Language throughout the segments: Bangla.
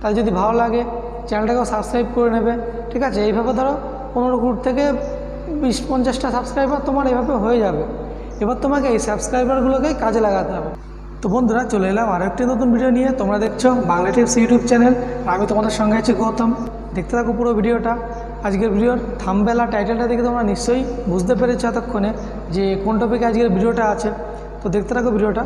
তাই যদি ভালো লাগে চ্যানেলটাকেও সাবস্ক্রাইব করে নেবে। ঠিক আছে? এইভাবে ধরো পনেরো কুড়ি থেকে বিশ পঞ্চাশটা সাবস্ক্রাইবার তোমার এভাবে হয়ে যাবে। এবার তোমাকে এই সাবস্ক্রাইবারগুলোকেই কাজে লাগাতে হবে। তো বন্ধুরা, চলে এলাম আর একটি নতুন ভিডিও নিয়ে। তোমরা দেখছ বাংলা টিপস ইউটিউব চ্যানেল আমি তোমাদের সঙ্গে আছি গৌতম। দেখতে থাকো পুরো ভিডিওটা আজকের ভিডিওর থামবেলা টাইটেলটা দেখে তোমরা নিশ্চয়ই বুঝতে পেরেছ এতক্ষণে যে কোন টপিকে আজকের ভিডিওটা আছে। তো দেখতে থাকো ভিডিওটা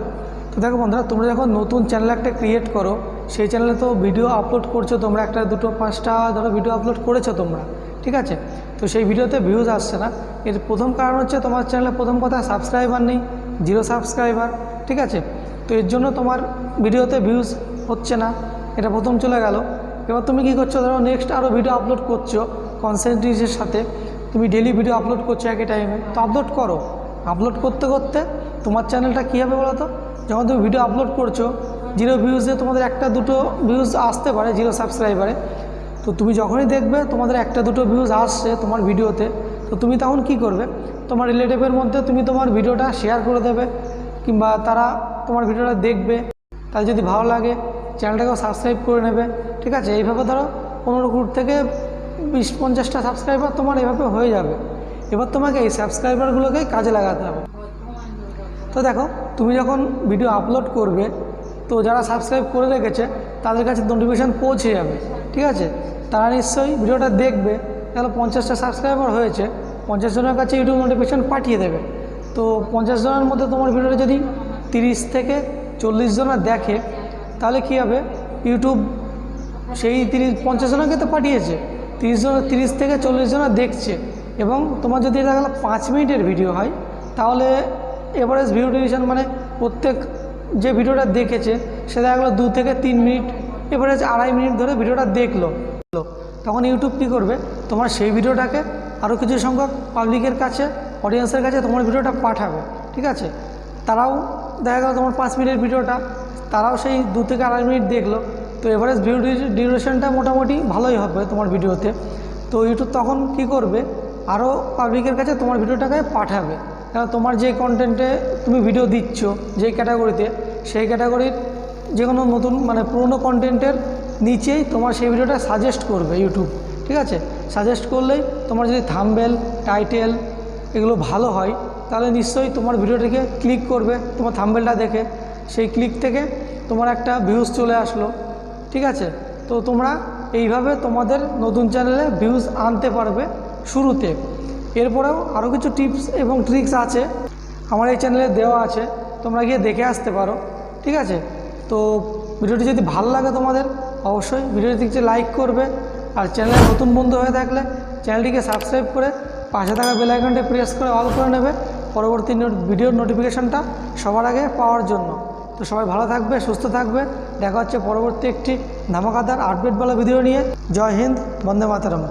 তো দেখো বন্ধুরা, তোমরা যখন নতুন চ্যানেল একটা ক্রিয়েট করো সেই চ্যানেলে তো ভিডিও আপলোড করছ তোমরা, একটা, দুটো, পাঁচটা, ধরো ভিডিও আপলোড করেছ তোমরা, ঠিক আছে? তো সেই ভিডিওতে ভিউজ আসছে না। এর প্রথম কারণ হচ্ছে তোমার চ্যানেলে প্রথম কথা সাবস্ক্রাইবার নেই জিরো সাবস্ক্রাইবার ঠিক আছে? তো এর জন্য তোমার ভিডিওতে ভিউজ হচ্ছে না। এটা প্রথম চলে গেল। এবার তুমি কী করছ? ধরো নেক্সট আরও ভিডিও আপলোড করছ কনসেন্ট্রেটের সাথে। তুমি ডেলি ভিডিও আপলোড করছ একই টাইমে তো আপলোড করো। আপলোড করতে করতে তোমার চ্যানেলটা কী হবে বলো তো যখন তুমি ভিডিও আপলোড করছ জিরো ভিউজে তোমাদের একটা দুটো ভিউজ আসতে পারে, জিরো সাবস্ক্রাইবারে। তো তুমি যখনই দেখবে তোমাদের একটা দুটো ভিউজ আসছে তোমার ভিডিওতে, তো তুমি তখন কি করবে? তোমার রিলেটিভের মধ্যে তুমি তোমার ভিডিওটা শেয়ার করে দেবে, কিংবা তারা তোমার ভিডিওটা দেখবে। তাই যদি ভালো লাগে, চ্যানেলটাকেও সাবস্ক্রাইব করে নেবে। ঠিক আছে? এইভাবে ধরো পনেরো কুড়ি থেকে বিশ পঞ্চাশটা সাবস্ক্রাইবার তোমার এভাবে হয়ে যাবে। এবার তোমাকে এই সাবস্ক্রাইবারগুলোকেই কাজে লাগাতে হবে। তো দেখো, তুমি যখন ভিডিও আপলোড করবে তো যারা সাবস্ক্রাইব করে রেখেছে, তাদের কাছে নোটিফিকেশান পৌঁছে যাবে, ঠিক আছে? তারা নিশ্চয়ই ভিডিওটা দেখবে, তাহলে পঞ্চাশটা সাবস্ক্রাইবার হয়েছে, পঞ্চাশ জনের কাছে ইউটিউব নোটিফিকেশান পাঠিয়ে দেবে। তো পঞ্চাশ জনের মধ্যে তোমার ভিডিওটা যদি তিরিশ থেকে চল্লিশ জনের দেখে, তাহলে কী হবে? ইউটিউব সেই তিরিশ, পঞ্চাশ জনকে তো পাঠিয়েছে, তিরিশ জন, তিরিশ থেকে চল্লিশ জনা দেখছে, এবং তোমার যদি দেখা গেলো পাঁচ মিনিটের ভিডিও হয়, তাহলে এভারেজ ভিউ ডিউরেশন মানে প্রত্যেক যে ভিডিওটা দেখেছে, সে দেখা গেলো দু থেকে তিন মিনিট এভারেজ আড়াই মিনিট ধরে ভিডিওটা দেখল। তখন ইউটিউব কী করবে? তোমার সেই ভিডিওটাকে আরও কিছু সংখ্যক পাবলিকের কাছে অডিয়েন্সের কাছে তোমার ভিডিওটা পাঠাবে, ঠিক আছে? তারাও দেখা গেলো তোমার পাঁচ মিনিটের ভিডিওটা, তারাও সেই দু থেকে আড়াই মিনিট দেখল। তো এভারেজ ভিউ ডিউরেশনটা মোটামুটি ভালোই হবে তোমার ভিডিওতে। তো ইউটিউব তখন কি করবে? আরও পাবলিকের কাছে তোমার ভিডিওটাকে পাঠাবে। কারণ তোমার যে কন্টেন্টে তুমি ভিডিও দিচ্ছ, যে ক্যাটাগরিতে সেই ক্যাটাগরির যে কোনো নতুন মানে পুরনো কন্টেন্টের নিচেই তোমার সেই ভিডিওটা সাজেস্ট করবে ইউটিউব ঠিক আছে? সাজেস্ট করলেই তোমার যদি থাম্বেল টাইটেল এগুলো ভালো হয়, তাহলে নিশ্চয়ই তোমার ভিডিওটিকে ক্লিক করবে, তোমার থাম্বেলটা দেখে। সেই ক্লিক থেকে তোমার একটা ভিউজ চলে আসলো, ঠিক আছে? তো তোমরা এইভাবে তোমাদের নতুন চ্যানেলে ভিউজ আনতে পারবে শুরুতে। এরপরেও আরও কিছু টিপস এবং ট্রিক্স আছে। আমার এই চ্যানেলে দেওয়া আছে। তোমরা গিয়ে দেখে আসতে পারো, ঠিক আছে? তো ভিডিওটি যদি ভালো লাগে তোমাদের, অবশ্যই ভিডিওটি দেখতে লাইক করবে আর চ্যানেলে নতুন বন্ধু হয়ে থাকলে চ্যানেলটিকে সাবস্ক্রাইব করে পাশে থাকা বেল আইকনটি প্রেস করে অল করে নেবে পরবর্তী ভিডিওর নোটিফিকেশানটা সবার আগে পাওয়ার জন্য। তো সবাই ভালো থাকবে, সুস্থ থাকবে। দেখা হচ্ছে পরবর্তী একটি ধামাকাদার আপডেটওয়ালা ভিডিও নিয়ে। জয় হিন্দ, বন্দে মাতারম।